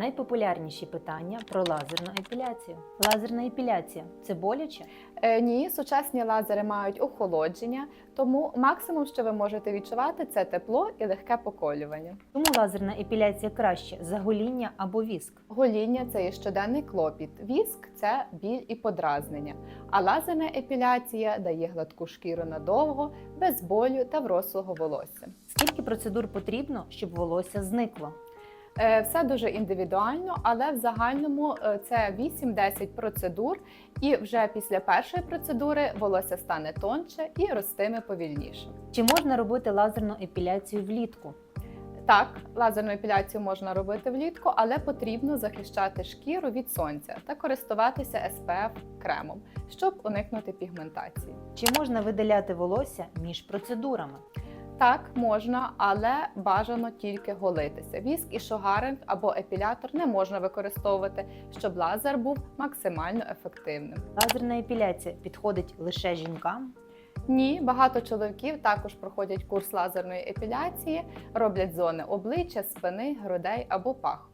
Найпопулярніші питання про лазерну епіляцію. Лазерна епіляція це боляче? Е, ні, сучасні лазери мають охолодження, тому максимум, що ви можете відчувати, це тепло і легке поколювання. Чому лазерна епіляція краще за гоління або віск? Гоління це є щоденний клопіт, віск це біль і подразнення. А лазерна епіляція дає гладку шкіру надовго, без болю та врослого волосся. Скільки процедур потрібно, щоб волосся зникло? Е, Все дуже індивідуально, але в загальному е, це 8-10 процедур, і вже після першої процедури волосся стане тонше і ростиме повільніше. Чи можна робити лазерну епіляцію влітку? Так, лазерну епіляцію можна робити влітку, але потрібно захищати шкіру від сонця та користуватися SPF кремом, щоб уникнути пігментації. Чи можна видаляти волосся між процедурами? Так, можна, але бажано тільки голитися. Віск і шугаринг або епілятор не можна використовувати, щоб лазер був максимально ефективним. Лазерна епіляція підходить лише жінкам? Ні, багато чоловіків також проходять курс лазерної епіляції, роблять зони обличчя, спини, грудей або пах.